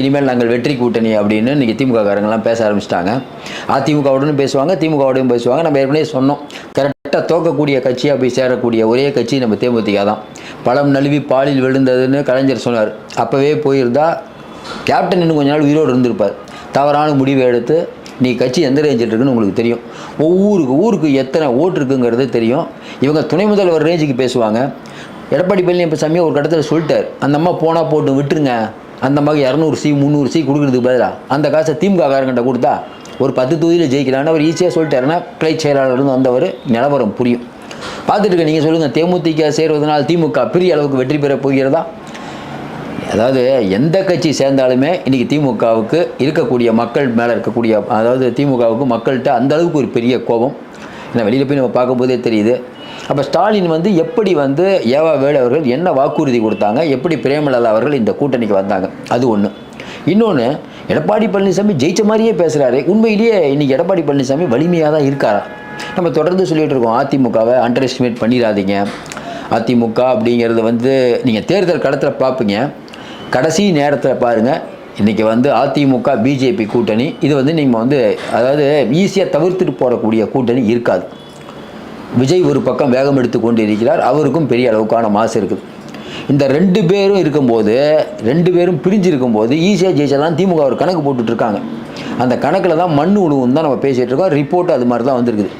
இனிமேல் நாங்கள் வெற்றி கூட்டணி அப்படின்னு இன்றைக்கி திமுக காரங்கெல்லாம் பேச ஆரம்பிச்சிட்டாங்க. அதிமுகவுடனும் பேசுவாங்க திமுகவுடையும் பேசுவாங்க. நம்ம ஏற்கனவே சொன்னோம். கரெக்டாக தோக்கக்கூடிய கட்சியாக போய் சேரக்கூடிய ஒரே கட்சி நம்ம தேமுதிக தான். பழம் நழுவி பாலில் விழுந்ததுன்னு கலைஞர் சொன்னார். அப்போவே போயிருந்தால் கேப்டன் இன்னும் கொஞ்ச நாள் உயிரோடு இருந்திருப்பார். தவறான முடிவை எடுத்து நீ கட்சி எந்த ரேஞ்சில் இருக்குன்னு உங்களுக்கு தெரியும். ஒவ்வொருக்கு ஊருக்கு எத்தனை ஓட்டு இருக்குங்கிறது தெரியும். இவங்க துணை முதல்வர் ரேஞ்சுக்கு பேசுவாங்க. எடப்பாடி பழனிசாமி ஒரு கட்டத்தில் சொல்லிட்டார். அந்த அம்மா போனால் போட்டு விட்டுருங்க. அந்த மாதிரி இரநூறு சி முந்நூறு சி கொடுக்குறதுக்கு பதிலாக அந்த காசை திமுக காரங்கிட்ட கொடுத்தா ஒரு பத்து தொகுதியில் ஜெயிக்கலான்னு அவர் ஈஸியாக சொல்லிட்டாருன்னா கிளை செயலாளர்னு வந்தவர் நிலவரம் புரியும். பார்த்துட்டு இருக்க நீங்கள் சொல்லுங்கள் தேமுதிக சேர்வதனால் திமுக பெரிய அளவுக்கு வெற்றி பெற போகிறதா? அதாவது எந்த கட்சி சேர்ந்தாலுமே இன்றைக்கி திமுகவுக்கு இருக்கக்கூடிய மக்கள் மேலே இருக்கக்கூடிய அதாவது திமுகவுக்கு மக்கள்கிட்ட அந்த அளவுக்கு ஒரு பெரிய கோபம். ஏன்னா வெளியில் போய் நம்ம பார்க்கும்போதே தெரியுது அப்போ ஸ்டாலின் வந்து எப்படி வந்து ஏவா வேலு அவர்கள் என்ன வாக்குறுதி கொடுத்தாங்க? எப்படி பிரேமலதா அவர்கள் இந்த கூட்டணிக்கு வந்தாங்க? அது ஒன்று இன்னொன்று எடப்பாடி பழனிசாமி ஜெயிச்ச மாதிரியே பேசுகிறாரு உண்மையிலேயே இன்றைக்கி எடப்பாடி பழனிசாமி வலிமையாக தான் இருக்காரா? நம்ம தொடர்ந்து சொல்லிகிட்டு இருக்கோம் அதிமுகவை அண்டர் எஸ்டிமேட் பண்ணிடாதீங்க. அதிமுக அப்படிங்கிறது வந்து நீங்கள் தேர்தல் களத்தில் பார்ப்பீங்க கடைசி நேரத்தில் பாருங்கள் இன்றைக்கி வந்து அதிமுக பிஜேபி கூட்டணி. இது வந்து நீங்கள் வந்து அதாவது ஈஸியாக தவிர்த்துட்டு போடக்கூடிய கூட்டணி இருக்காது. விஜய் ஒரு பக்கம் வேகம் எடுத்து கொண்டு இருக்கிறார் அவருக்கும் பெரிய அளவுக்கான மாசு இருக்குது. இந்த ரெண்டு பேரும் இருக்கும்போது ரெண்டு பேரும் பிரிஞ்சு இருக்கும்போது ஈஸியாக ஜெயிச்சலாம் திமுக ஒரு கணக்கு போட்டுட்ருக்காங்க. அந்த கணக்கில் தான் மண் உழுவும் தான் நம்ம பேசிகிட்டு இருக்கோம். ரிப்போர்ட் அது மாதிரி தான் வந்திருக்குது.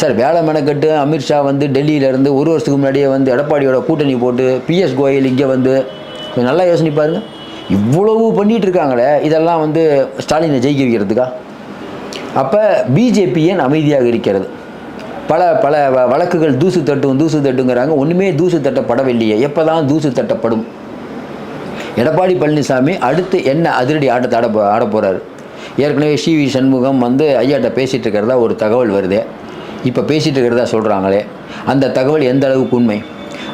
சார் வேலை மெனக்கட்டு அமித்ஷா வந்து டெல்லியிலேருந்து ஒரு வருஷத்துக்கு முன்னாடியே வந்து எடப்பாடியோட கூட்டணி போட்டு பிஎஸ் கோயல் இங்கே வந்து கொஞ்சம் நல்லா யோசனை பாருங்க. இவ்வளவு பண்ணிகிட்டு இருக்காங்களே இதெல்லாம் வந்து ஸ்டாலினை ஜெயிக்க வைக்கிறதுக்கா? அப்போ பிஜேபி ஏன் அமைதியாக இருக்கிறது. பல பல வ- வழக்குகள் தூசு தட்டும் தூசு தட்டுங்கிறாங்க. ஒன்றுமே தூசு தட்டப்படவில்லையே. எப்போ தான் தூசு தட்டப்படும்? எடப்பாடி பழனிசாமி அடுத்து என்ன அதிரடி ஆட்டத்தை ஆட போ ஆட போகிறார் ஏற்கனவே சி வி சண்முகம் வந்து ஐயாட்ட பேசிகிட்டு இருக்கிறதா ஒரு தகவல் வருது. இப்போ பேசிகிட்டு இருக்கிறதா சொல்கிறாங்களே அந்த தகவல் எந்த அளவுக்கு உண்மை?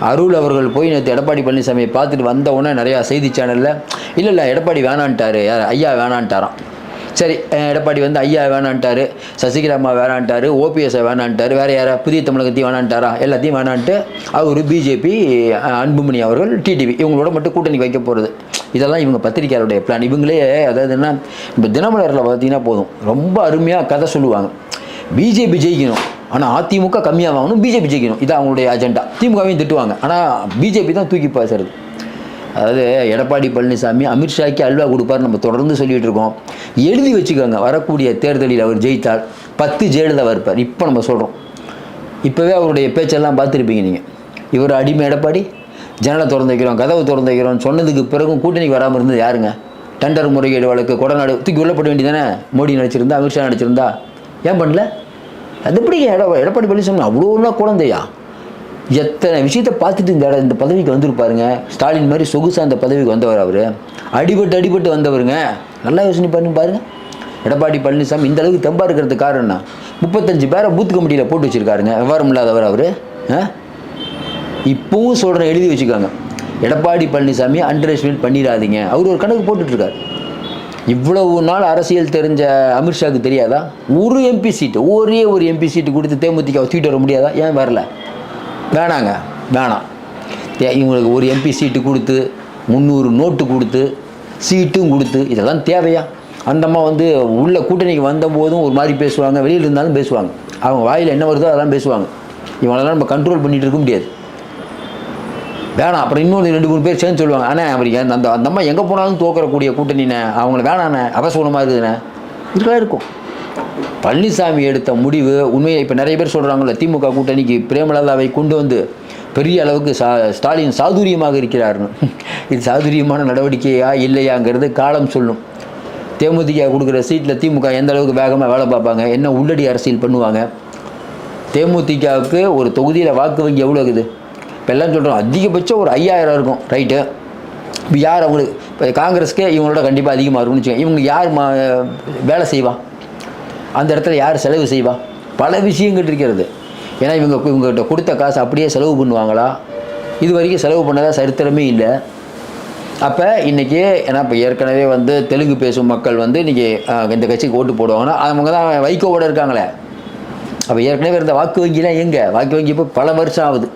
அருள் அவர்கள் போய் நேற்று எடப்பாடி பழனிசாமியை பார்த்துட்டு வந்த உடனே நிறையா செய்தி சேனலில் இல்லை இல்லை எடப்பாடி வேணான்ட்டார். யார் ஐயா வேணான்ட்டாராம். சரி எடப்பாடி வந்து ஐயா வேணான்ட்டாரு சசிகலா அம்மா வேணான்ட்டாரு ஓபிஎஸ்ஸை வேணான்ட்டாரு வேறு யாரா புதிய தமிழகத்தையும் வேணான்ட்டாரா? எல்லாத்தையும் வேணான்ட்டு அவர் பிஜேபி அன்புமணி அவர்கள் டிடிவி இவங்களோட மட்டும் கூட்டணி வைக்க போகிறது இதெல்லாம் இவங்க பத்திரிக்கையாளருடைய பிளான் இவங்களே அதாவது என்ன இப்போ தினமலரில் பார்த்தீங்கன்னா போதும். ரொம்ப அருமையாக கதை சொல்லுவாங்க. பிஜேபி ஜெயிக்கணும். ஆனால் அதிமுக கம்மியாக வாங்கணும் பிஜேபி ஜெயிக்கணும். இது அவங்களுடைய அஜெண்டா திமுகவையும் திட்டுவாங்க. ஆனால் பிஜேபி தான் தூக்கி பேசுறது அதாவது எடப்பாடி பழனிசாமி அமித்ஷாக்கு அல்வா கொடுப்பார் நம்ம தொடர்ந்து சொல்லிட்டு இருக்கோம். எழுதி வச்சுக்கோங்க. வரக்கூடிய தேர்தலில் அவர் ஜெயித்தால் பத்து ஜெயலலிதா இருப்பார். இப்போ நம்ம சொல்கிறோம் இப்போவே அவருடைய பேச்செல்லாம் பார்த்துருப்பீங்க நீங்கள் இவர் அடிமை எடப்பாடி ஜன்னலை திறந்து வைக்கிறோம் கதவை திறந்து வைக்கிறோம் சொன்னதுக்கு பிறகும் கூட்டணிக்கு வராமல் இருந்தது யாருங்க? டெண்டர் முறைகேடு வழக்கு கொடநாடு தூக்கி உள்ளப்பட வேண்டியதானே மோடி நடிச்சிருந்தா அமித்ஷா நடிச்சிருந்தா ஏன் பண்ணல? அது எப்படி எட எடப்பாடி பழனிசாமி அவ்வளோனா குழந்தையா? எத்தனை விஷயத்தை பார்த்துட்டு இந்த இந்த பதவிக்கு வந்திருப்பாருங்க ஸ்டாலின் மாதிரி சொகுசாக அந்த பதவிக்கு வந்தவர் அவர். அடிபட்டு அடிபட்டு வந்தவருங்க. நல்லா யோசனை பண்ணி பாருங்கள் எடப்பாடி பழனிசாமி இந்த அளவுக்கு தெம்பாக இருக்கிறதுக்கு காரணம்னா முப்பத்தஞ்சு பேரை பூத் கமிட்டியில் போட்டு வச்சுருக்காருங்க. விவரம் இல்லாதவர் அவர். இப்போவும் சொல்கிறேன் எழுதி வச்சுக்காங்க. எடப்பாடி பழனிசாமி அண்டர் எஸ்டிமேட் பண்ணிடாதீங்க. அவர் ஒரு கணக்கு போட்டுட்ருக்கார். இவ்வளவு நாள் அரசியல் தெரிஞ்ச அமித்ஷாவுக்கு தெரியாதா? ஒரு எம்பி சீட்டு ஒரே ஒரு எம்பி சீட்டு கொடுத்து தேமுதிக தூக்கிட்டு வர முடியாதா? ஏன் வரல? வேணாங்க வேணாம். தே- இவங்களுக்கு ஒரு எம்பி சீட்டு கொடுத்து முந்நூறு நோட்டு கொடுத்து சீட்டும் கொடுத்து இதெல்லாம் தேவையா? அந்தம்மா வந்து உள்ள கூட்டணிக்கு வந்தபோதும் ஒரு மாதிரி பேசுவாங்க வெளியில் இருந்தாலும் பேசுவாங்க. அவங்க வாயில் என்ன வருதோ அதெல்லாம் பேசுவாங்க. இவங்களெல்லாம் நம்ம கண்ட்ரோல் பண்ணிட்டு இருக்க முடியாது. வேணாம் அப்புறம் இன்னொன்று ரெண்டு மூணு பேர் சேர்ந்து சொல்லுவாங்க அண்ணே அப்படி அந்த அந்த அம்மா எங்கே போனாலும் தோக்கறக்கூடிய கூட்டணிண்ணே அவங்கள வேணாண்ணே அவசரமாக இருக்குதுண்ணே. இருக்கலாம் இருக்கும். பழனிசாமி எடுத்த முடிவு உண்மையை இப்போ நிறைய பேர் சொல்கிறாங்கல்ல திமுக கூட்டணிக்கு பிரேமலதாவை கொண்டு வந்து பெரிய அளவுக்கு சா ஸ்டாலின் சாதுரியமாக இருக்கிறாருன்னு இது சாதுரியமான நடவடிக்கையா இல்லையாங்கிறது காலம் சொல்லும். தேமுதிக கொடுக்குற சீட்டில் திமுக எந்த அளவுக்கு வேகமாக வேலை பார்ப்பாங்க? என்ன உள்ளடி அரசியல் பண்ணுவாங்க? தேமுதிகவுக்கு ஒரு தொகுதியில் வாக்கு வங்கி எவ்வளோ இருக்குது? இப்போ எல்லாம் சொல்கிறோம் அதிகபட்சம் ஒரு ஐயாயிரம் இருக்கும் ரைட்டு இப்போ யார் அவங்களுக்கு இப்போ காங்கிரஸ்க்கே இவங்களோட கண்டிப்பாக அதிகமாக இருக்கும்னு வச்சுக்கோங்க. இவங்க யார் மா வேலை செய்வா? அந்த இடத்துல யார் செலவு செய்வா? பல விஷயங்கள் இருக்கிறது. ஏன்னா இவங்க இவங்ககிட்ட கொடுத்த காசு அப்படியே செலவு பண்ணுவாங்களா? இது வரைக்கும் செலவு பண்ணதா சரித்திரமே இல்லை. அப்போ இன்றைக்கி ஏன்னா இப்போ ஏற்கனவே வந்து தெலுங்கு பேசும் மக்கள் வந்து இன்றைக்கி இந்த கட்சிக்கு ஓட்டு போடுவாங்கன்னா அவங்க தான் வைகோவோட இருக்காங்களே. அப்போ ஏற்கனவே இருந்த வாக்கு வங்கிலாம் எங்கே? வாக்கு வங்கி இப்போ பல வருஷம் ஆகுது.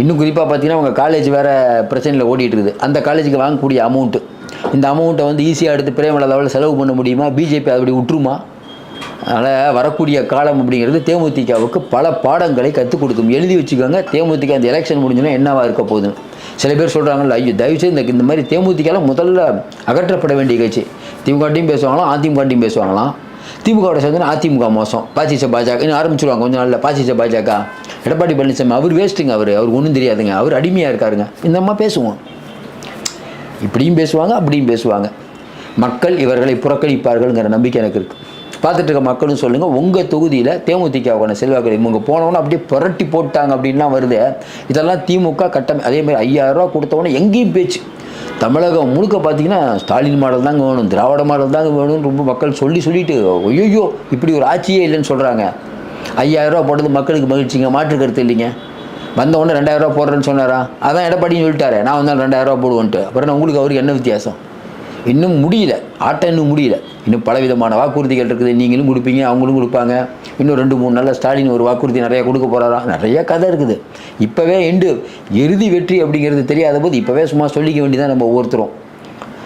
இன்னும் குறிப்பாக பார்த்தீங்கன்னா அவங்க காலேஜ் வேறு பிரச்சனையில் ஓடிட்டு இருக்குது அந்த காலேஜுக்கு வாங்கக்கூடிய அமௌண்ட்டு இந்த அமௌண்ட்டை வந்து ஈஸியாக எடுத்து பிரேமலதாவில் செலவு பண்ண முடியுமா? பிஜேபி அப்படி விட்டுருமா? அதனால் வரக்கூடிய காலம் அப்படிங்கிறது தேமுதிகவுக்கு பல பாடங்களை கற்றுக் கொடுக்கும். எழுதி வச்சுக்கோங்க. தேமுதிக அந்த எலெக்ஷன் முடிஞ்சோன்னா என்னவாக இருக்க போகுதுன்னு சில பேர் சொல்கிறாங்கல்ல ஐயோ தயவுசெய்து இந்த இந்த மாதிரி தேமுதிகலாம் முதல்ல அகற்றப்பட வேண்டிய கட்சி. திமுகட்டையும் பேசுவாங்களாம் அதிமுகட்டையும் பேசுவாங்களாம். திமுகவோட சேர்ந்து அதிமுக மோசம். பாசிச பாஜக. இன்னும் ஆரம்பிச்சிருவாங்க கொஞ்சம் நாளில் பாசிச பாஜக. எடப்பாடி பழனிசாமி அவர் வேஸ்ட்டுங்க அவர். அவருக்கு ஒன்றும் தெரியாதுங்க. அவர் அடிமையாக இருக்காருங்க. இந்த அம்மா பேசுவோம். இப்படியும் பேசுவாங்க அப்படியும் பேசுவாங்க. மக்கள் இவர்களை புறக்கணிப்பார்கள்ங்கிற நம்பிக்கை எனக்கு இருக்குது பார்த்துட்டு இருக்க மக்களும் சொல்லுங்கள் உங்கள் தொகுதியில் தேமுதிகவுக்கான செல்வாக்கு இவங்க போனவொன்னே அப்படியே புரட்டி போட்டாங்க அப்படின்லாம் வருது. இதெல்லாம் திமுக கட்டம் அதே மாதிரி ஐயாயிரம் ரூபா கொடுத்தவொடனே எங்கேயும் பேச்சு. தமிழகம் முழுக்க பார்த்தீங்கன்னா ஸ்டாலின் மாடல் தாங்க வேணும் திராவிட மாடல் தாங்க வேணும்னு ரொம்ப மக்கள் சொல்லி சொல்லிட்டு ஐயோ இப்படி ஒரு ஆட்சியே இல்லைன்னு சொல்கிறாங்க ஐயாயிரரூவா ரூபா போட்டது மக்களுக்கு மகிழ்ச்சிங்க மாற்று கருத்து இல்லைங்க. வந்த உடனே ரெண்டாயிரம் ரூபா போடுறேன்னு சொன்னாரா? அதான் எடப்பாடின்னு சொல்லிட்டாரு நான் வந்தால் ரெண்டாயிரம் ரூபா போடுவோன்ட்டு. அப்புறம் உங்களுக்கு அவருக்கு என்ன வித்தியாசம்? இன்னும் முடியல ஆட்டம் இன்னும் முடியல. இன்னும் பலவிதமான வாக்குறுதிகள் இருக்குது. நீங்களும் கொடுப்பீங்க அவங்களும் கொடுப்பாங்க. இன்னும் ரெண்டு மூணு நாளில் ஸ்டாலின் ஒரு வாக்குறுதி நிறையா கொடுக்க போகிறாரா நிறைய கதை இருக்குது. இப்போவே எண்டு. இறுதி வெற்றி அப்படிங்கிறது தெரியாத போது இப்போவே சும்மா சொல்லிக்க வேண்டியதான் நம்ம ஒவ்வொருத்தரும்.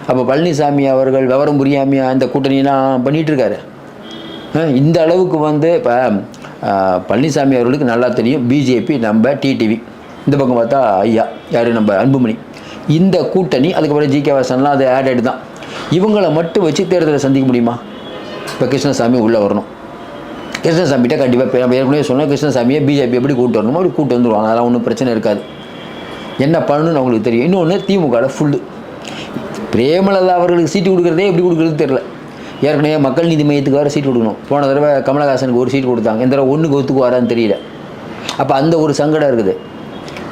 அப்போ பழனிசாமி அவர்கள் விவரம் புரியாமையா இந்த கூட்டணியெல்லாம் பண்ணிகிட்ருக்காரு இந்த அளவுக்கு வந்து இப்போ பழனிசாமி அவர்களுக்கு நல்லா தெரியும். பிஜேபி நம்ம டிடிவி. இந்த பக்கம் பார்த்தா ஐயா யார்? நம்ம அன்புமணி. இந்த கூட்டணி அதுக்கப்புறம் ஜி கே வாசன்லாம் அது ஆடட் தான். இவங்களை மட்டும் வச்சு தேர்தலை சந்திக்க முடியுமா? இப்போ கிருஷ்ணசாமி உள்ளே வரணும். கிருஷ்ணசாமிகிட்ட கண்டிப்பாக நம்ம ஏற்கனவே சொன்னால் கிருஷ்ணசாமியை பிஜேபி எப்படி கூட்டு வரணுமோ அப்படி கூட்டு வந்துருவாங்க. அதெல்லாம் ஒன்றும் பிரச்சனை இருக்காது. என்ன பண்ணணும்னு அவங்களுக்கு தெரியும். இன்னொன்று திமுகவில் ஃபுல்லு பிரேமலதா அவர்களுக்கு சீட்டு கொடுக்குறதே எப்படி கொடுக்குறது தெரில ஏற்கனவே மக்கள் நீதி மையத்துக்கு வேறு சீட் கொடுக்கணும். போன தடவை கமலஹாசனுக்கு ஒரு சீட் கொடுத்தாங்க. இந்த தடவை ஒன்றுக்கு ஒத்துக்குவாரான்னு தெரியல. அப்போ அந்த ஒரு சங்கடம் இருக்குது.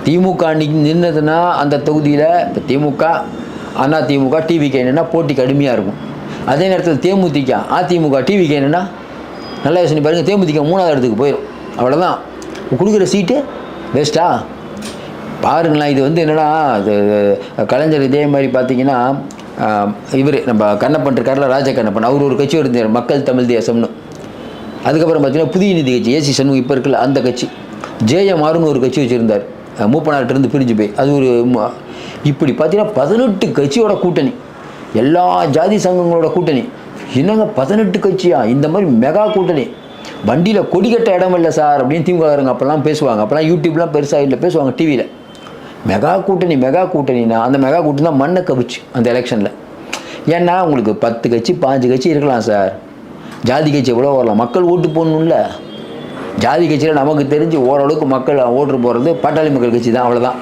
திமுக அன்னைக்கு நின்னதுன்னா அந்த தொகுதியில் இப்போ திமுக அண்ணா திமுக டிவிக்கு என்னென்னா போட்டி கடுமையாக இருக்கும். அதே நேரத்தில் தேமுதிக அதிமுக டிவிக்கு என்னென்னா நல்லா யோசனை பாருங்கள் தேமுதிக மூணாவது இடத்துக்கு போயிடும் அவ்வளோதான் கொடுக்குற சீட்டு வேஸ்ட்டா பாருங்களேன் இது வந்து என்னன்னா இது கலைஞர் இதே மாதிரி பார்த்தீங்கன்னா இவர் நம்ம கண்ணப்பன் இருக்கார்ல ராஜ கண்ணப்பன். அவர் ஒரு கட்சி இருந்தார் மக்கள் தமிழ் தேசம்னு. அதுக்கப்புறம் பார்த்தீங்கன்னா புதிய நீதி கட்சி ஏசி சண்முகம் இப்போ இருக்குல்ல அந்த கட்சி. ஜேஎம்ஆர்னு ஒரு கட்சி வச்சுருந்தார். மூப்பனார்கிட்டருந்து பிரிஞ்சு போய். அது ஒரு இப்படி பார்த்தீங்கன்னா பதினெட்டு கட்சியோட கூட்டணி. எல்லா ஜாதி சங்கங்களோட கூட்டணி. என்னங்க பதினெட்டு கட்சியா? இந்த மாதிரி மெகா கூட்டணி. வண்டியில் கொடி கட்ட இடம் இல்லை சார் அப்படின்னு திமுககாரங்க அப்போல்லாம் பேசுவாங்க. அப்போல்லாம் யூடியூப்லாம் பெருசாக இல்லை பேசுவாங்க டிவியில் மெகா கூட்டணி மெகா கூட்டணினா அந்த மெகா கூட்டணி தான் மண்ணை கவிச்சு அந்த எலெக்ஷனில் ஏன்னா உங்களுக்கு பத்து கட்சி பாஞ்சு கட்சி இருக்கலாம் சார். ஜாதி கட்சி எவ்வளோ வரலாம். மக்கள் ஓட்டு போடணும்ல. ஜாதி கட்சியில் நமக்கு தெரிஞ்சு ஓரளவுக்கு மக்கள் ஓட்டு போகிறது பாட்டாளி மக்கள் கட்சி தான் அவ்வளோதான்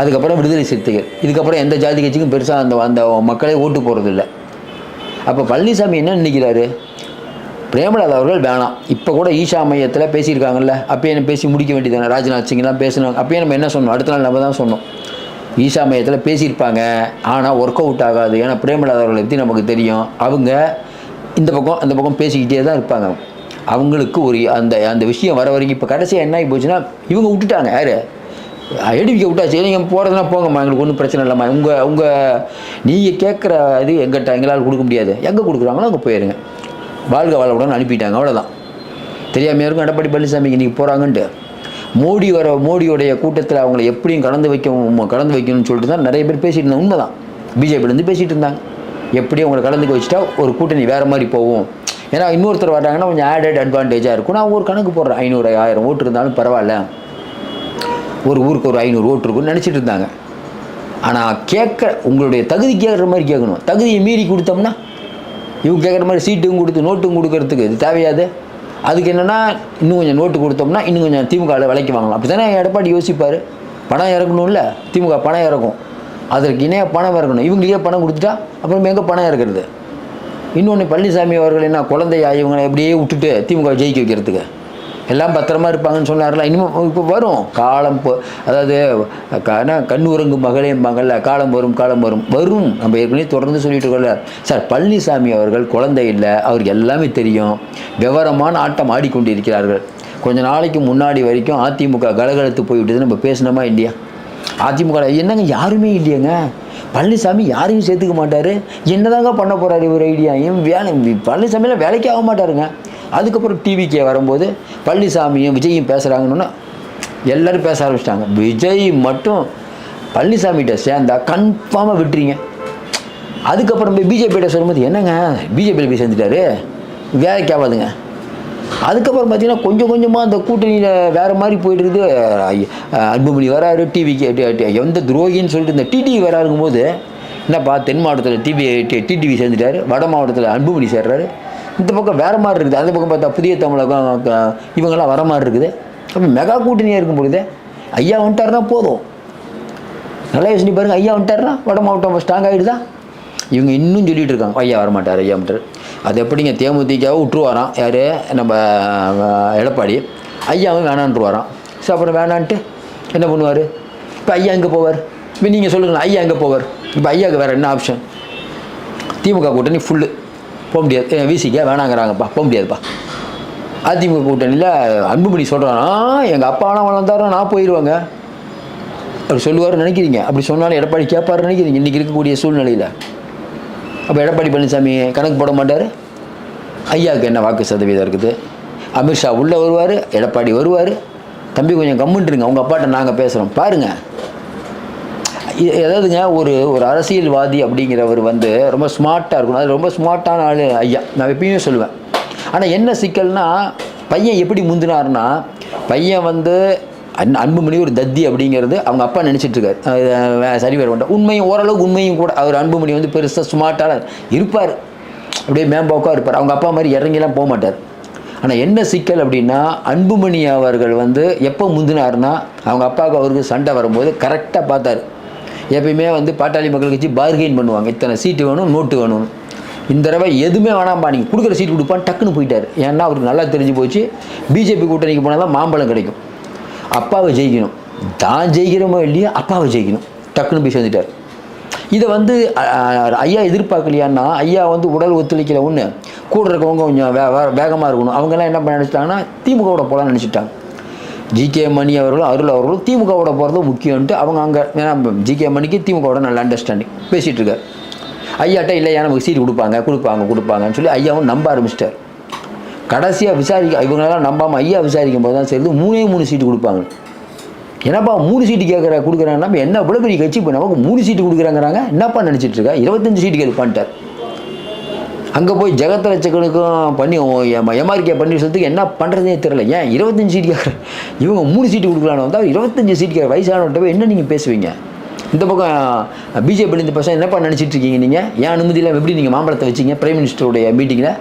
அதுக்கப்புறம் விடுதலை சிறுத்தைகள். இதுக்கப்புறம் எந்த ஜாதி கட்சிக்கும் பெருசாக அந்த அந்த மக்களே ஓட்டு போகிறது இல்லை அப்போ பழனிசாமி என்ன நினைக்கிறாரு? பிரேமலதா அவர்கள் வேணாம். இப்போ கூட ஈஷா மையத்தில் பேசியிருக்காங்கல்ல அப்பயே என்ன பேசி முடிக்க வேண்டியதானே ராஜ்நாத் சிங்லாம் பேசினாங்க அப்பயே நம்ம என்ன சொன்னோம்? அடுத்த நாள் நம்ம தான் சொன்னோம். ஈஷா மையத்தில் பேசியிருப்பாங்க. ஆனால் ஒர்க் அவுட் ஆகாது. ஏன்னா பிரேமலதா அவர்களை பற்றி நமக்கு தெரியும். அவங்க இந்த பக்கம் அந்த பக்கம் பேசிக்கிட்டே தான் இருப்பாங்க. அவங்களுக்கு ஒரு அந்த அந்த விஷயம் வர வரைக்கும் இப்போ கடைசியாக என்ன ஆகி போச்சுன்னா இவங்க விட்டுட்டாங்க யார்? எடுவிக்க விட்டாச்சு நீங்கள் போகிறதுனா போங்கம்மா எங்களுக்கு ஒன்றும் பிரச்சனை இல்லைம்மா. உங்கள் உங்கள் நீங்கள் கேட்குற இது எங்கிட்ட எங்களால் கொடுக்க முடியாது. எங்கே கொடுக்குறாங்களோ அங்கே போயிருங்க. வாழ்க வாழவுடன் அனுப்பிட்டாங்க அவ்வளோதான் தெரியாமல் இருக்கும் எடப்பாடி பழனிசாமி இன்றைக்கி போகிறாங்கன்ட்டு மோடி வர மோடியோடைய கூட்டத்தில் அவங்கள எப்படியும் கலந்து வைக்க கலந்து வைக்கணும்னு சொல்லிட்டு தான் நிறைய பேர் பேசிட்டு இருந்தாங்க. உண்மைதான். பிஜேபிலேருந்து பேசிகிட்டு இருந்தாங்க. எப்படியும் அவங்களை கலந்துக்க வச்சுட்டா ஒரு கூட்டணி வேறு மாதிரி போகும். ஏன்னா இன்னொருத்தர் வர்றாங்கன்னா கொஞ்சம் ஆடட் அட்வான்டேஜாக இருக்கும். நான் ஒரு கணக்கு போடுறேன். ஐநூறு ஆயிரம் ஓட்டு இருந்தாலும் பரவாயில்ல. ஒரு ஊருக்கு ஒரு ஐநூறு ஓட்டு இருக்குன்னு நினச்சிட்டு இருந்தாங்க. ஆனால் கேட்க உங்களுடைய தகுதி கேட்குற மாதிரி கேட்கணும். தகுதியை மீறி கொடுத்தோம்னா இவங்க கேட்குற மாதிரி சீட்டும் கொடுத்து நோட்டும் கொடுக்கறதுக்கு இது தேவையாது. அதுக்கு என்னென்னா இன்னும் கொஞ்சம் நோட்டு கொடுத்தோம்னா இன்னும் கொஞ்சம் திமுகவில் விலைக்கு வாங்கலாம். அப்படி தானே எடப்பாடி யோசிப்பார்? பணம் இறக்கணும்ல திமுக பணம் இறக்கும். அதற்கு இணையாக பணம் இறக்கணும் இவங்களுக்கே பணம் கொடுத்துட்டா? அப்புறம் எங்கே பணம் இறக்குறது? இன்னொன்று பழனிசாமி அவர்கள் என்ன குழந்தையா இவங்களை எப்படியே விட்டுட்டு திமுக ஜெயிக்க வைக்கிறதுக்கு? எல்லாம் பத்திரமா இருப்பாங்கன்னு சொன்னார்ல இன்னும் இப்போ வரும். காலம் போ அதாவது கன கண் உறங்கும் மகள காலம் வரும் காலம் வரும். வரும். நம்ம ஏற்கனவே தொடர்ந்து சொல்லிட்டு இருக்கோம்ல. சார் பழனிசாமி அவர்கள் குழந்தை இல்லை அவருக்கு எல்லாமே தெரியும். விவரமான ஆட்டம் ஆடிக்கொண்டிருக்கிறார்கள். கொஞ்ச நாளைக்கு முன்னாடி வரைக்கும் அதிமுக கலகலத்து போய்விட்டது நம்ம பேசினோமா இல்லையா? அதிமுக என்னங்க யாருமே இல்லையேங்க? பழனிசாமி யாரையும் சேர்த்துக்க மாட்டார். என்னதாங்க பண்ண போகிறார் இவர் ஐடியா? ஏன் வேலை பழனிசாமியில் வேலைக்கு ஆக மாட்டாருங்க. அதுக்கப்புறம் டிவிக்கே வரும்போது பழனிசாமியும் விஜயும் பேசுகிறாங்கன்னு எல்லாரும் பேச ஆரம்பிச்சிட்டாங்க. விஜய் மட்டும் பழனிசாமிகிட்ட சேர்ந்தா கன்ஃபார்மாக விட்டுறீங்க அதுக்கப்புறம் போய் பிஜேபியிட்ட சொல்லும்போது என்னங்க? பிஜேபியில் போய் சேர்ந்துட்டாரு? வேலைக்கு ஆகாதுங்க. அதுக்கப்புறம் பார்த்தீங்கன்னா கொஞ்சம் கொஞ்சமாக அந்த கூட்டணியில் வேறு மாதிரி போயிட்டுருக்குது. அன்புமணி வராரு டிவிக்கு எந்த துரோகின்னு சொல்லிட்டு இந்த டிடிவி வராருங்கும் போது என்னப்பா தென் மாவட்டத்தில் டிவி டிடிவி சேர்ந்துட்டாரு வட மாவட்டத்தில் அன்புமணி சேர்றாரு. இந்த பக்கம் வேறு மாதிரி இருக்குது. அந்த பக்கம் பார்த்தா புதிய தமிழகம் இவங்கெல்லாம் வர மாதிரி இருக்குது. அப்போ மெகா கூட்டணியாக இருக்கும் பொழுது ஐயா வந்துட்டாருன்னா போதும். நல்லா யோசனை பாருங்க ஐயா வந்துட்டாருன்னா வட மாவட்டம் ஸ்ட்ராங் ஆகிடுதா இவங்க இன்னும் சொல்லிட்டு இருக்காங்க ஐயா வரமாட்டார் ஐயா வந்துட்டார் அது எப்படிங்க தேமுதிகவை விட்டுருவாராம் யார்? நம்ம எடப்பாடி. ஐயாவும் வேணான்ட்டுருவாராம். ஸோ அப்புறம் வேணான்ட்டு என்ன பண்ணுவார்? இப்போ ஐயா எங்கே போவார்? இப்போ நீங்கள் சொல்லுங்களேன் ஐயா எங்கே போவார்? இப்போ ஐயாவுக்கு வேறு என்ன ஆப்ஷன் திமுக கூட்டணி ஃபுல்லு போக முடியாது. விசிக்க வேணாங்கிறாங்கப்பா போக முடியாதுப்பா. அதிமுக கூட்டணியில் அன்புமணி சொல்கிறானா எங்கள் அப்பாலாம் வளர்ந்தாரோ நான் போயிடுவாங்க அப்படி சொல்லுவார் நினைக்கிறீங்க. அப்படி சொன்னாலும் எடப்பாடி கேட்பாரு நினைக்கிறீங்க. இன்றைக்கி இருக்கக்கூடிய சூழ்நிலையில். அப்போ எடப்பாடி பழனிசாமி கணக்கு போட மாட்டார்? ஐயாவுக்கு என்ன வாக்கு சதவீதம் இருக்குது? அமித்ஷா உள்ளே வருவார் எடப்பாடி வருவார். தம்பி கொஞ்சம் கம்முன்ட்டுருங்க உங்கள் அப்பாட்ட நாங்கள் பேசுகிறோம் பாருங்கள் ஏதாவதுங்க ஒரு ஒரு அரசியல்வாதி அப்படிங்கிறவர் வந்து ரொம்ப ஸ்மார்ட்டாக இருக்கணும். அது ரொம்ப ஸ்மார்ட்டான ஆள் ஐயா. நான் எப்பயுமே சொல்லுவேன். ஆனால் என்ன சிக்கல்னா பையன் எப்படி முந்தினார்னா பையன் வந்து அன் அன்புமணி ஒரு தத்தி அப்படிங்கிறது அவங்க அப்பா நினச்சிட்ருக்காரு. வே- சரி வர வேண்டாம் உண்மையும் ஓரளவுக்கு உண்மையும் கூட அவர் அன்புமணி வந்து பெருசாக ஸ்மார்ட்டாக இருப்பார். அப்படியே மேம்போக்காக இருப்பார். அவங்க அப்பா மாதிரி இறங்கிலாம் போக மாட்டார். ஆனால் என்ன சிக்கல் அப்படின்னா அன்புமணி அவர்கள் வந்து எப்போ முந்தினார்னா அவங்க அப்பாவுக்கு அவருக்கு சண்டை வரும்போது கரெக்டாக பார்த்தார். எப்பயுமே வந்து பாட்டாளி மக்கள் கட்சி பார்கெயின் பண்ணுவாங்க. இத்தனை சீட்டு வேணும் நோட்டு வேணும் இந்த தடவை எதுவுமே வேணாம்பா நீங்கள் கொடுக்குற சீட் கொடுப்பான்னு டக்குன்னு போயிட்டார். ஏன்னா அவருக்கு நல்லா தெரிஞ்சு போச்சு. பிஜேபி கூட்டணிக்கு போனால் தான் மாம்பழம் கிடைக்கும். அப்பாவை ஜெயிக்கணும். தான் ஜெயிக்கிறோமோ இல்லையோ அப்பாவை ஜெயிக்கணும். டக்குன்னு போய் சேர்ந்துட்டார். இதை வந்து ஐயா எதிர்பார்க்கலையான்னா ஐயா வந்து உடல் ஒத்துழைக்கல ஒன்று கூட இருக்கவங்க கொஞ்சம் வே வே- வேகமாக இருக்கணும். அவங்கெல்லாம் என்ன பண்ண நினச்சிட்டாங்கன்னா திமுகவோட போகலான்னு நினச்சிட்டாங்க. ஜிகே மணி அவர்களும் அருள் அவர்களும் திமுகவோட போகிறது முக்கியம்ன்ட்டு அவங்க அங்கே ஏன்னா ஜிகே மணிக்கு திமுகவோட நல்ல அண்டர்ஸ்டாண்டிங் பேசிகிட்டு இருக்கார். ஐயாட்ட இல்லையா நமக்கு சீட் கொடுப்பாங்க கொடுப்பாங்க கொடுப்பாங்கன்னு சொல்லி ஐயாவும் நம்ப ஆரம்பிச்சிட்டார். கடைசியாக விசாரிக்க இவங்களெல்லாம் நம்பாமல் ஐயா விசாரிக்கும் போது தான் சேர்ந்து மூணே மூணு சீட்டு கொடுப்பாங்க. என்னப்பா மூணு சீட்டு கேட்குற கொடுக்குறாங்க? நம்ம என்ன இவ்வளோ பெரிய கட்சி இப்போ நமக்கு மூணு சீட்டு கொடுக்குறாங்கிறாங்க? என்னப்பா நினச்சிட்டு இருக்கா? இருபத்தஞ்சு சீட்டு கேட்பான்ட்டார் அங்கே போய் ஜெகத்த லட்சக்கணக்கும் பண்ணி எம்ஆர்கே பன்னீர்செல்வத்துக்கு என்ன பண்ணுறதே தெரில ஏன் இருபத்தஞ்சு சீட்டு கேட்குற இவங்க மூணு சீட்டு கொடுக்கலான்னு வந்தால் இருபத்தஞ்சு சீட் கேட்குற வயசானவர்கிட்ட போய் என்ன நீங்கள் பேசுவீங்க? இந்த பக்கம் பிஜேபி இந்த பசங்க என்னப்பா நினச்சிட்டு இருக்கீங்க நீங்கள் ஏன் அனுமதியில் எப்படி நீங்கள் மாம்பழத்தை வச்சிங்க? பிரைம் மினிஸ்டருடைய மீட்டிங்கில்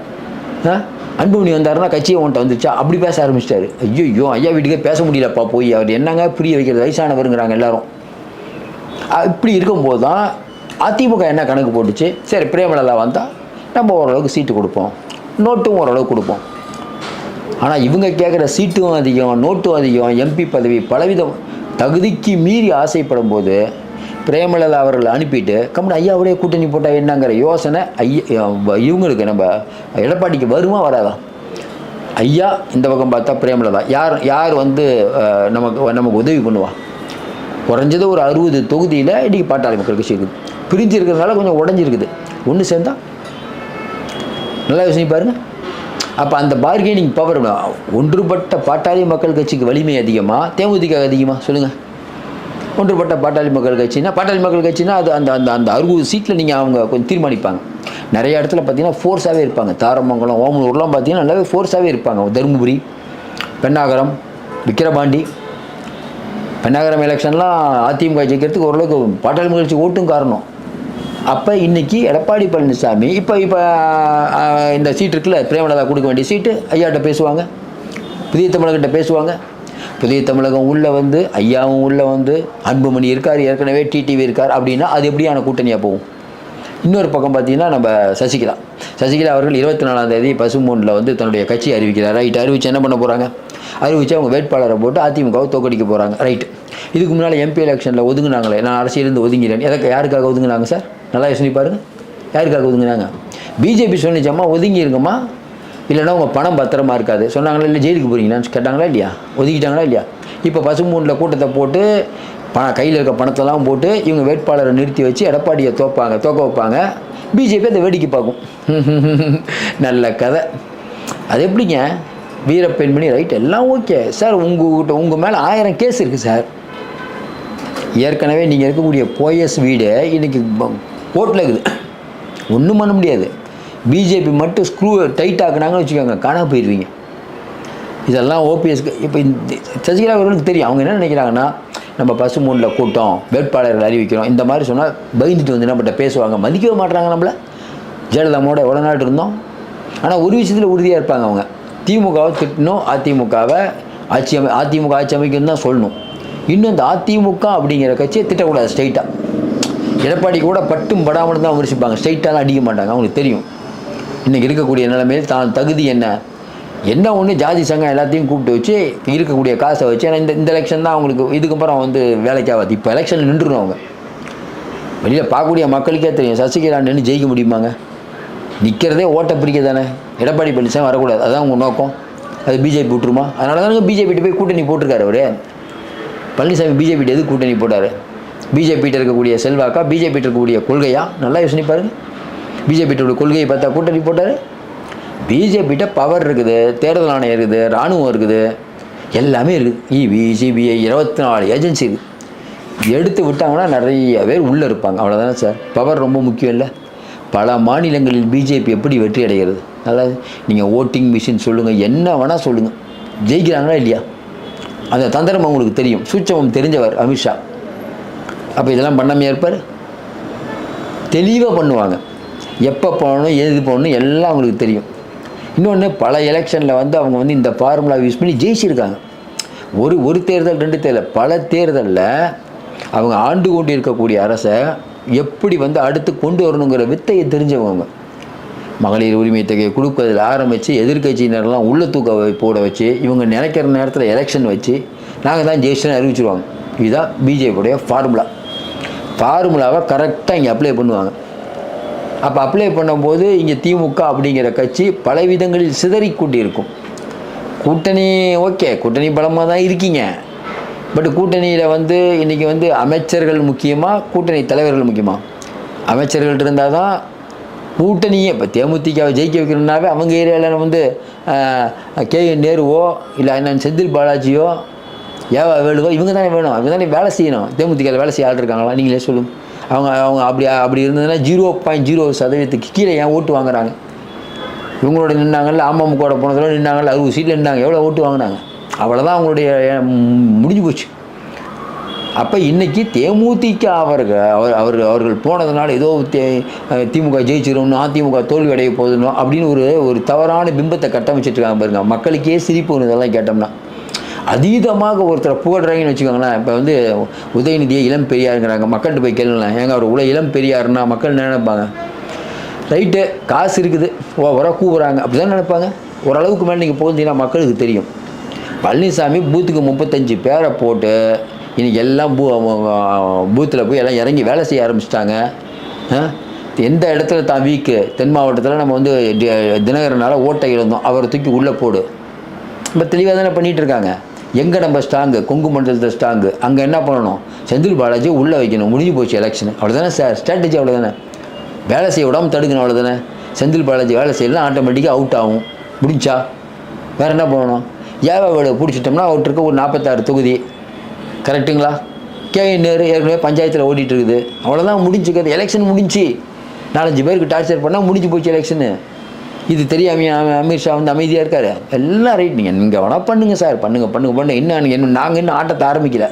ஆ அன்புமணி வந்தாருன்னா கட்சியை உன்ட்ட வந்துச்சா அப்படி பேச ஆரம்பிச்சிட்டாரு. ஐயோ ஐயா வீட்டுக்கே பேச முடியலப்பா போய். அவர் என்னங்க புரிய வைக்கிறது? வயசானவருங்கிறாங்க எல்லாரும். இப்படி இருக்கும்போது தான் அதிமுக என்ன கணக்கு போட்டுச்சு? சரி பிரேமலதா வந்தால் நம்ம ஓரளவுக்கு சீட்டு கொடுப்போம். நோட்டும் ஓரளவுக்கு கொடுப்போம். ஆனால் இவங்க கேட்குற சீட்டும் அதிகம் நோட்டும் அதிகம் எம்பி பதவி பலவிதம் தகுதிக்கு மீறி ஆசைப்படும் போது பிரேமலதா அவர்கள் அனுப்பிட்டு கம்முனு ஐயாவுடைய கூட்டணி போட்டால் என்னங்கிற யோசனை ஐயா இவங்களுக்கு நம்ம எடப்பாடிக்கு வருமா வராதா? ஐயா இந்த பக்கம் பார்த்தா பிரேமலதா. யார் யார் வந்து நமக்கு நமக்கு உதவி பண்ணுவா? குறைஞ்சது ஒரு அறுபது தொகுதியில் இன்றைக்கி பாட்டாளி மக்கள் கட்சி இருக்குது. பிரிஞ்சு இருக்கிறதுனால கொஞ்சம் உடஞ்சிருக்குது. ஒன்று சேர்ந்தா? நல்லா யோசனை பாருங்க. அப்போ அந்த பார்கெனிங் பவர் ஒன்றுபட்ட பாட்டாளி மக்கள் கட்சிக்கு வலிமை அதிகமாக தேமுதிக அதிகமாக சொல்லுங்கள் ஒன்றுபட்ட பாட்டாளி மக்கள் கட்சினா பாட்டாளி மக்கள் கட்சினா அது அந்த அந்த அந்த அறுபது சீட்டில் நீங்கள் அவங்க கொஞ்சம் தீர்மானிப்பாங்க. நிறைய இடத்துல பார்த்தீங்கன்னா ஃபோர்ஸாகவே இருப்பாங்க. தாரமங்கலம் ஓமலூர்லாம் பார்த்தீங்கன்னா நல்லாவே ஃபோர்ஸாகவே இருப்பாங்க. தருமபுரி பெண்ணாகரம் விக்கிரபாண்டி. பெண்ணாகரம் எலெக்ஷன்லாம் அதிமுக ஜெயிக்கிறதுக்கு ஓரளவுக்கு பாட்டாளி மக்கள் கட்சி ஓட்டும் காரணம். அப்போ இன்னைக்கு எடப்பாடி பழனிசாமி இப்போ இப்போ இந்த சீட் இருக்குல்ல பிரேமலதா கொடுக்க வேண்டிய சீட்டு ஐயாட்ட பேசுவாங்க. புதிய தமிழர்கிட்ட பேசுவாங்க. புதிய தமிழகம் உள்ளே வந்து ஐயாவும் உள்ளே வந்து அன்புமணி இருக்கார் ஏற்கனவே டிடிவி இருக்கார் அப்படின்னா அது எப்படியான கூட்டணியாக போகும்? இன்னொரு பக்கம் பார்த்தீங்கன்னா நம்ம சசிகலா. சசிகலா அவர்கள் இருபத்தி நாலாம் தேதி பசுமூனில் வந்து தன்னுடைய கட்சி அறிவிக்கிறார். ரைட் அறிவிச்சு என்ன பண்ண போகிறாங்க அறிவிச்சு அவங்க வேட்பாளரை போட்டு அதிமுகவை தோக்கடிக்க போகிறாங்க ரைட் இதுக்கு முன்னால் எம்பி எலெக்ஷனில் ஒதுங்குனாங்களே நான் அரசியலிருந்து ஒதுங்கிறேன். எதற்கு யாருக்காக ஒதுங்குனாங்க சார்? நல்லா யோசனை பாருங்கள் யாருக்காக ஒதுங்குனாங்க? பிஜேபி சொன்னிச்சம்மா ஒதுங்கி இல்லைன்னா உங்கள் பணம் பத்திரமா இருக்காது. சொன்னாங்களா இல்லை ஜெயிலுக்கு போகிறீங்களான்னு கேட்டாங்களா இல்லையா? ஒதுக்கிட்டாங்களா இல்லையா? இப்போ பசுமூனில் கூட்டத்தை போட்டு பணம் கையில் இருக்க பணத்தெல்லாம் போட்டு இவங்க வேட்பாளரை நிறுத்தி வச்சு எடப்பாடியை தோப்பாங்க தோக்க வைப்பாங்க. பிஜேபி அதை வேடிக்கை பார்க்கும். நல்ல கதை. அது எப்படிங்க? வீரப்பெண்மணி ரைட் எல்லாம் ஓகே. சார் உங்ககிட்ட உங்கள் மேலே ஆயிரம் கேஸ் இருக்குது சார். ஏற்கனவே நீங்கள் இருக்கக்கூடிய போயஸ் வீடு இன்றைக்கி கோர்ட்டில் இருக்குது. ஒன்றும் பண்ண முடியாது. பிஜேபி மட்டும் ஸ்க்ரூ டைட் ஆக்குனாங்கன்னு வச்சுக்கோங்க காணா போயிடுவீங்க இதெல்லாம் ஓபிஎஸ்க்கு இப்போ இந்த சசிகலா அவர்களுக்கு தெரியும். அவங்க என்ன நினைக்கிறாங்கன்னா நம்ம பசு மூணில் கூட்டம் வேட்பாளர்கள் அறிவிக்கிறோம் இந்த மாதிரி சொன்னால் பயந்துட்டு வந்து நம்மகிட்ட பேசுவாங்க. மதிக்கவே மாட்டுறாங்க நம்மள. ஜெயலலிதாமோட எவ்வளோ நாள் இருந்தோம். ஆனால் ஒரு விஷயத்தில் உறுதியாக இருப்பாங்க அவங்க. திமுகவை திட்டணும் அதிமுகவை ஆட்சி அமை அதிமுக ஆட்சி அமைக்கணும் தான் சொல்லணும். இன்னும் இந்த அதிமுக அப்படிங்கிற கட்சியை திட்டக்கூடாது ஸ்ட்ரைட்டாக எடப்பாடி கூட பட்டும் படாமல் தான் விமர்சிப்பாங்க. ஸ்ட்ரைட்டாலாம் அடிக்க மாட்டாங்க அவங்களுக்கு தெரியும். இன்றைக்கி இருக்கக்கூடிய நிலைமையில் தான் தகுதி என்ன? என்ன ஒன்று ஜாதி சங்கம் எல்லாத்தையும் கூப்பிட்டு வச்சு இருக்கக்கூடிய காசை வச்சு ஏன்னா இந்த இந்த எலெக்ஷன் தான் அவங்களுக்கு இதுக்கப்புறம் வந்து வேலைக்கு ஆகாது. இப்போ எலெக்ஷன் நின்றுடும் அவங்க. வெளியில் பார்க்கக்கூடிய மக்களுக்கே தெரியும். சசிகலா நின்று ஜெயிக்க முடியுமாங்க? நிற்கிறதே ஓட்டை பிடிக்க தானே. எடப்பாடி பழனிசாமி வரக்கூடாது. அதுதான் உங்கள் நோக்கம். அது பிஜேபி விட்டுருமா? அதனால தானே பிஜேபிட்டு போய் கூட்டணி போட்டிருக்காரு அவரு. பழனிசாமி பிஜேபிட்டு எது கூட்டணி போட்டார்? பிஜேபிகிட்ட இருக்கக்கூடிய செல்வாக்கா? பிஜேபிகிட்ட இருக்கக்கூடிய கொள்கையா? நல்லா யோசனை பாருங்கள் பிஜேபியோட கொள்கையை பார்த்தா கூட்டணி போட்டார். பிஜேபிகிட்ட பவர் இருக்குது தேர்தல் ஆணையம் இருக்குது இராணுவம் இருக்குது. எல்லாமே இருக்குது. இவி சிபிஐ இருபத்தி நாலு ஏஜென்சி இருக்குது எடுத்து விட்டாங்கன்னா நிறைய பேர் உள்ளே இருப்பாங்க. அவ்வளோதானே சார்? பவர் ரொம்ப முக்கியம் இல்லை. பல மாநிலங்களில் பிஜேபி எப்படி வெற்றி அடைகிறது? அதாவது நீங்கள் ஓட்டிங் மிஷின் சொல்லுங்கள் என்ன வேணால் சொல்லுங்கள் ஜெயிக்கிறாங்களா இல்லையா? அந்த தந்திரம் அவங்களுக்கு தெரியும். சூட்சமம் தெரிஞ்சவர் அமித்ஷா. அப்போ இதெல்லாம் பண்ணாமையா இருப்பார்? தெளிவாக பண்ணுவாங்க. எப்போ போகணும் எது போகணும் எல்லாம் அவங்களுக்கு தெரியும். இன்னொன்று பல எலெக்ஷனில் வந்து அவங்க வந்து இந்த ஃபார்முலாவை யூஸ் பண்ணி ஜெயிச்சிருக்காங்க. ஒரு ஒரு தேர்தல் ரெண்டு தேர்தல். பல தேர்தலில் அவங்க ஆண்டு கொண்டு இருக்கக்கூடிய அரசை எப்படி வந்து அடுத்து கொண்டு வரணுங்கிற வித்தையை தெரிஞ்சவங்க. மகளிர் உரிமை தொகையை கொடுப்பதில் ஆரம்பித்து எதிர்கட்சியினரெல்லாம் உள்ள தூக்க போட வச்சு இவங்க நினைக்கிற நேரத்தில் எலெக்ஷன் வச்சு நாங்கள் தான் ஜெயிச்சோன்னு அறிவிச்சிருவாங்க. இதுதான் பிஜேபியுடைய ஃபார்முலா ஃபார்முலாவை கரெக்டாக இங்கே அப்ளை பண்ணுவாங்க. அப்போ அப்ளை பண்ணும்போது இங்கே திமுக அப்படிங்கிற கட்சி பல விதங்களில் சிதறி இருக்கும் கூட்டணி ஓகே கூட்டணி பலமாக தான் இருக்கீங்க. பட் கூட்டணியில் வந்து இன்றைக்கி வந்து அமைச்சர்கள் முக்கியமாக கூட்டணி தலைவர்கள் முக்கியமாக அமைச்சர்கள் இருந்தால் தான் கூட்டணியே இப்போ தேமுதிகவை ஜெயிக்க வைக்கணுன்னாவே அவங்க ஏரியாவில் வந்து கே என் நேருவோ இல்லை என்ன செந்தில் பாலாஜியோ ஏவா வேலுவோ இவங்க தானே வேணும். இவங்க தானே வேலை செய்யணும். தேமுதிகவில் வேலை செய்ய ஆள் இருக்காங்களா? நீங்களே சொல்லுங்கள் அவங்க அவங்க அப்படி அப்படி இருந்ததுன்னா ஜீரோ பாயிண்ட் ஜீரோ சதவீதத்துக்கு கீழே ஏன் ஓட்டு வாங்குறாங்க? இவங்களோட நின்னாங்கல்ல அமமுகோட போனதில் நின்னாங்கல்ல அறுபது சீட்டில் நின்னாங்க. எவ்வளோ ஓட்டு வாங்கினாங்க? அவ்வளோதான் அவங்களுடைய முடிஞ்சு போச்சு. அப்போ இன்றைக்கி தேமுதிக அவர்கள் அவர் அவர் அவர்கள் போனதுனால ஏதோ தே திமுக ஜெயிச்சிரும்னு அதிமுக தோல்வி அடைய போதுனோ அப்படின்னு ஒரு ஒரு தவறான பிம்பத்தை கட்டமைச்சிட்ருக்காங்க பாருங்கள் பாருங்க. மக்களுக்கே சிரிப்பு இதெல்லாம் கேட்டோம்னா. அதீதமாக ஒருத்தரை புகழ்றாங்கன்னு வச்சுக்கோங்களேன். இப்போ வந்து உதயநிதியை இளம் பெரியாருங்கிறாங்க. மக்கள்கிட்ட போய் கேளுங்களேன். ஏங்க அவர் உள்ள இளம் பெரியாருன்னா மக்கள் என்ன நினைப்பாங்க? ரைட்டு காசு இருக்குது. வர கூவுறாங்க. அப்படி தான் நினைப்பாங்க. ஓரளவுக்கு மேலே நீங்கள் போகிறீங்கன்னா மக்களுக்கு தெரியும். பழனிசாமி பூத்துக்கு முப்பத்தஞ்சு பேரை போட்டு இன்றைக்கி எல்லாம் பூ பூத்தில் போய் எல்லாம் இறங்கி வேலை செய்ய ஆரம்பிச்சிட்டாங்க. எந்த இடத்துல தான் வீக்கு? தென் மாவட்டத்தில் நம்ம வந்து தினகரனால் ஓட்டை இழந்தோம். அவரை தூக்கி உள்ளே போடு. இப்போ தெளிவாக தானே பண்ணிகிட்டு இருக்காங்க. எங்கே நம்ம ஸ்ட்ராங்கு கொங்கு மண்டலத்தில் ஸ்ட்ராங்கு அங்கே என்ன பண்ணணும்? செந்தில் பாலாஜி உள்ளே வைக்கணும். முடிஞ்சு போச்சு எலெக்ஷன் அவ்வளோதானே சார் ஸ்ட்ராட்டஜி அவ்வளோதானே வேலை செய்ய விடாமல் தடுக்கணும் அவ்வளோதானே செந்தில் பாலாஜி வேலை செய்யலாம் ஆட்டோமேட்டிக்காக அவுட் ஆகும். முடிஞ்சா? வேறு என்ன பண்ணணும்? ஏவா பிடிச்சிட்டோம்னா அவர்கிட்ட ஒரு நாற்பத்தாறு தொகுதி. கரெக்ட்டுங்களா கே நேரு ஏற்கனவே பஞ்சாயத்தில் ஓடிட்டு இருக்குது. அவ்வளோதான் முடிஞ்சுக்கிறது. எலெக்ஷன் முடிஞ்சு. நாலஞ்சு பேருக்கு டார்ச்சர் பண்ணால் முடிஞ்சு போச்சு எலெக்ஷனு இது தெரியாமையா அமித்ஷா வந்து அமைதியாக இருக்கார்? எல்லாம் ரைட் நீங்கள் நீங்கள் வேணால் பண்ணுங்கள் சார் பண்ணுங்க பண்ணுங்கள் பண்ணுங்க. என்ன என்ன நாங்கள் இன்னும் ஆட்டத்தை ஆரம்பிக்கல?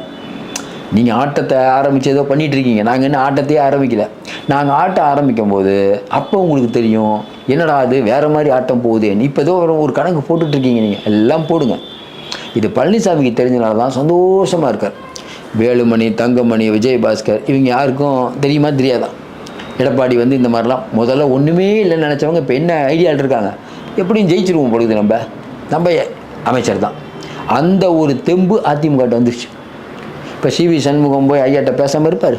நீங்கள் ஆட்டத்தை ஆரம்பித்து ஏதோ பண்ணிகிட்ருக்கீங்க நாங்கள் இன்னும் ஆட்டத்தையே ஆரம்பிக்கல? நாங்கள் ஆட்டம் ஆரம்பிக்கும் போது அப்போ உங்களுக்கு தெரியும் என்னடா அது வேறு மாதிரி ஆட்டம் போகுது. இப்போ ஏதோ ஒரு ஒரு கணக்கு போட்டுட்ருக்கீங்க நீங்கள் எல்லாம் போடுங்க. இது பழனிசாமிக்கு தெரிஞ்சனால தான் சந்தோஷமாக இருக்கார். வேலுமணி தங்கமணி விஜயபாஸ்கர் இவங்க யாருக்கும் தெரியுமா தெரியாதா? எடப்பாடி வந்து இந்த மாதிரிலாம் முதல்ல ஒன்றுமே இல்லைன்னு நினச்சவங்க இப்போ என்ன ஐடியாவில் இருக்காங்க? எப்படியும் ஜெயிச்சிருவோம் பொழுது நம்ம. நம்ம அமைச்சர் தான். அந்த ஒரு தெம்பு அதிமுகட்ட வந்துருச்சு. இப்போ சிவி சண்முகம் போய் ஐயாட்ட பேசாமல் இருப்பார்.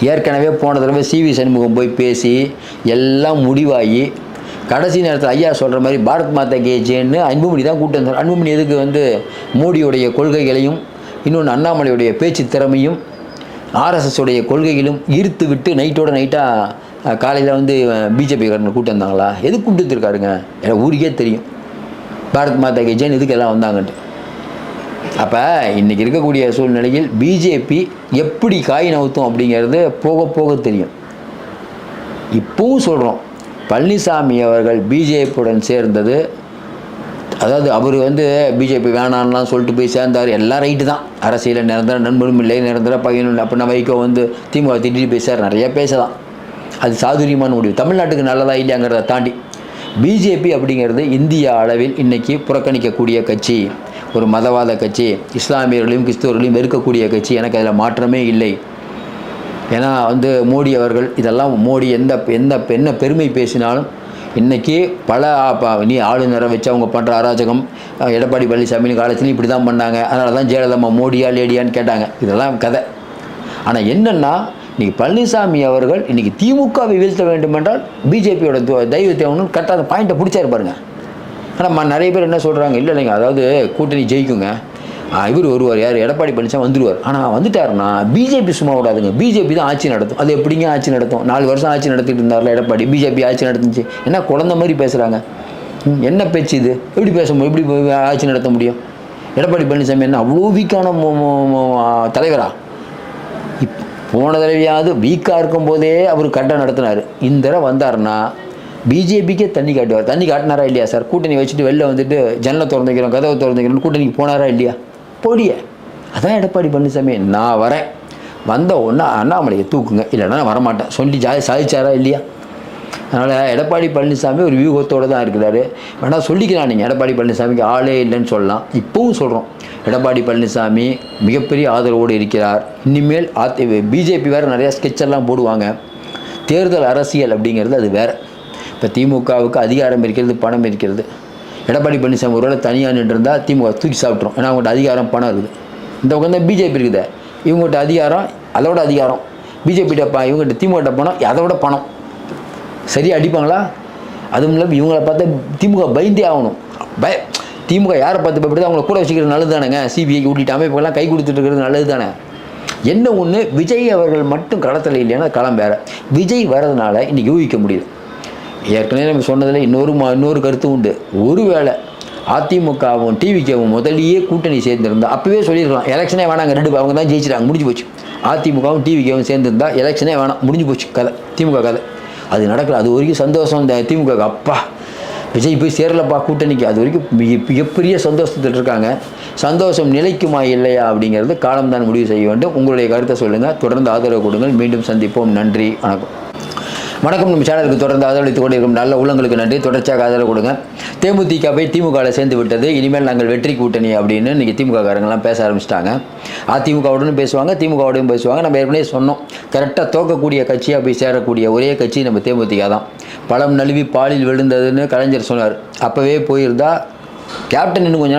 ஏற்கனவே போன தடவை சிவி சண்முகம் போய் பேசி எல்லாம் முடிவாகி கடைசி நேரத்தில் ஐயா சொல்கிற மாதிரி பாரத் மாதா கேஜேன்னு அன்புமணி தான் கூட்டம் வந்தார். அன்புமணி எதுக்கு வந்து மோடியுடைய கொள்கைகளையும் இன்னொன்று அண்ணாமலையுடைய பேச்சு திறமையும் ஆர்எஸ்எஸ்ஸுடைய கொள்கைகளும் ஈர்த்து விட்டு நைட்டோட நைட்டாக காலையில் வந்து பிஜேபி காரங்க கூட்டம் வந்தாங்களா? எதுக்கு கூப்பிட்டு வந்திருக்காருங்க? எனக்கு ஊருக்கே தெரியும். பாரத் மாதா கே இதுக்கு எதுக்கு எல்லாம் வந்தாங்கன்ட்டு. அப்போ இன்றைக்கி இருக்கக்கூடிய சூழ்நிலையில் பிஜேபி எப்படி காய் நவுத்தும் அப்படிங்கிறது போக போக தெரியும். இப்பவும் சொல்கிறோம் பழனிசாமி அவர்கள் பிஜேபியுடன் சேர்ந்தது அதாவது அவர் வந்து பிஜேபி வேணான்லாம் சொல்லிட்டு போய் சேர்ந்தார். எல்லாம் ரைட்டு தான். அரசியலில் நிரந்தர நண்பரும் இல்லை நிரந்தர பையனும் இல்லை. அப்படின்னா வைகோ வந்து திமுக திட்டிட்டு பேசார் நிறைய பேசலாம். அது சாதுரியமான முடிவு. தமிழ்நாட்டுக்கு நல்லதா இல்லையாங்கிறத தாண்டி பிஜேபி அப்படிங்கிறது இந்திய அளவில் இன்றைக்கி புறக்கணிக்கக்கூடிய கட்சி. ஒரு மதவாத கட்சி. இஸ்லாமியர்களையும் கிறிஸ்தவர்களையும் வெறுக்கக்கூடிய கட்சி. எனக்கு அதில் மாற்றமே இல்லை. ஏன்னா வந்து மோடி அவர்கள் இதெல்லாம் மோடி எந்த எந்த என்ன பெருமை பேசினாலும் இன்றைக்கி பல நீ ஆளுநரை வச்சு அவங்க பண்ணுற அராஜகம் எடப்பாடி பழனிசாமி காலத்துலையும் இப்படி தான் பண்ணாங்க. அதனால தான் ஜெயலலிதா மோடியா லேடியான்னு கேட்டாங்க. இதெல்லாம் கதை. ஆனால் என்னென்னா இன்றைக்கி பழனிசாமி அவர்கள் இன்றைக்கி திமுகவை வீழ்த்த வேண்டுமென்றால் பிஜேபியோட தெய்வ தேவனும் கரெக்டாக அந்த பாயிண்ட்டை பிடிச்சாரு இருப்பாருங்க ஆனால் நிறைய பேர் என்ன சொல்கிறாங்க இல்லை இல்லைங்க அதாவது கூட்டணி ஜெயிக்குங்க. இவர் வருவார் யார்? எடப்பாடி பழனிசாமி வந்துடுவார் ஆனால் வந்துட்டாருன்னா பிஜேபி சும்மா விடாதுங்க. பிஜேபி தான் ஆட்சி நடத்தும். அது எப்படிங்க ஆட்சி நடத்தும்? நாலு வருஷம் ஆட்சி நடத்திட்டு இருந்தார்ல எடப்பாடி. பிஜேபி ஆட்சி நடத்துச்சு என்ன குழந்த மாதிரி பேசுகிறாங்க என்ன பேச்சு இது? எப்படி பேச முடியும்? எப்படி ஆட்சி நடத்த முடியும்? எடப்பாடி பழனிசாமி என்ன அவ்வளோ வீக்கான தலைவரா? இப் போன தடவையாவது வீக்காக இருக்கும் போதே அவர் கட்டம் நடத்தினார். இந்த தடவை வந்தாருன்னா பிஜேபிக்கே தண்ணி காட்டுவார். தண்ணி காட்டினாரா இல்லையா சார்? கூட்டணி வச்சுட்டு வெளில வந்துட்டு ஜன்னலை திறந்துக்கிறோம் கதவை திறந்துக்கிறோம் கூட்டணிக்கு போனாரா இல்லையா? போடிய. அதான் எடப்பாடி பழனிசாமி நான் வரேன். வந்த ஒன்றா அண்ணாமலையை தூக்குங்க. இல்லைன்னா நான் வரமாட்டேன். சொல்லி ஜா சாதிச்சாரா இல்லையா? அதனால் எடப்பாடி பழனிசாமி ஒரு வியூகத்தோடு தான் இருக்கிறாரு. வேணால் சொல்லிக்கலாம் நீங்கள் எடப்பாடி பழனிசாமிக்கு ஆளே இல்லைன்னு சொல்லலாம். இப்போவும் சொல்கிறோம் எடப்பாடி பழனிசாமி மிகப்பெரிய ஆதரவோடு இருக்கிறார். இனிமேல் ஆத்தி பிஜேபி வேறு நிறையா ஸ்கெட்செல்லாம் போடுவாங்க. தேர்தல் அரசியல் அப்படிங்கிறது அது வேறு. இப்போ திமுகவுக்கு அதிகாரம் இருக்கிறது பணம் இருக்கிறது. எடப்பாடி பழனிசாமி ஒருவேளை தனியாக நின்றுருந்தா திமுக தூக்கி சாப்பிட்ரும் ஏன்னா அவங்கள்ட்ட அதிகாரம் பணம் இருக்குது. இந்த பக்கம் தான் பிஜேபி இருக்குது. இவங்ககிட்ட அதிகாரம் அதோட அதிகாரம். பிஜேபிகிட்ட ப இவங்ககிட்ட திமுகிட்ட பணம் அதோட பணம். சரியாக அடிப்பாங்களா? அதுவும் இல்லாமல் இவங்களை பார்த்தா திமுக பயந்தே ஆகணும். பய திமுக யாரை பார்த்து பயப்படுது அவங்கள கூட வச்சுக்கிறது நல்லது தானேங்க சிபிஐக்கு ஊட்டிட்டு அமைப்புகள்லாம் கை கொடுத்துட்டு இருக்கிறது நல்லது தானே என்ன ஒன்று விஜய் அவர்கள் மட்டும் களத்தில் இல்லைன்னா களம் வேறு. விஜய் வர்றதுனால இன்றைக்கி யூகிக்க முடியுது. ஏற்கனவே நம்ம சொன்னதில் இன்னொரு இன்னொரு கருத்து உண்டு. ஒருவேளை அதிமுகவும் டிவிக்கவும் முதலியே கூட்டணி சேர்ந்திருந்தா அப்பவே சொல்லியிருக்கலாம் எலெக்ஷனே வேணாங்க ரெண்டு அவங்க தான் ஜெயிச்சிட்டாங்க முடிஞ்சு போச்சு. அதிமுகவும் டிவிக்கவும் சேர்ந்திருந்தா எலெக்ஷனே வேணாம் முடிஞ்சு போச்சு கதை திமுக கதை. அது நடக்கல அது வரைக்கும் சந்தோஷம் இந்த திமுக அப்பா விஜய் போய் சேரலப்பா கூட்டணிக்கு அது வரைக்கும் மிக மிகப்பெரிய சந்தோஷத்தில் இருக்காங்க. சந்தோஷம் நிலைக்குமா இல்லையா அப்படிங்கிறது காலம்தான் முடிவு செய்ய வேண்டும். உங்களுடைய கருத்தை சொல்லுங்கள் தொடர்ந்து ஆதரவு கொடுங்கள். மீண்டும் சந்திப்போம். நன்றி வணக்கம். வணக்கம் நம்ம சேனலுக்கு தொடர்ந்து ஆதரவளித்துக் கொண்டிருக்கும் நல்ல உள்ளங்களுக்கு நன்றி. தொடர்ச்சியாக ஆதரவு கொடுங்க. தேமுதிக போய் திமுகவில் சேர்ந்து விட்டது. இனிமேல் நாங்கள் வெற்றி கூட்டணி அப்படின்னு இன்றைக்கி திமுக காரங்கெல்லாம் பேச ஆரம்பிச்சிட்டாங்க. அதிமுகவுடனும் பேசுவாங்க திமுகவுடையும் பேசுவாங்க. நம்ம ஏற்கனவே சொன்னோம். கரெக்டாக தோக்கக்கூடிய கட்சியாக போய் சேரக்கூடிய ஒரே கட்சி நம்ம தேமுதிக தான். பழம் நழுவி பாலில் விழுந்ததுன்னு கலைஞர் சொன்னார். அப்போவே போயிருந்தா கேப்டன் இன்னும் கொஞ்சம்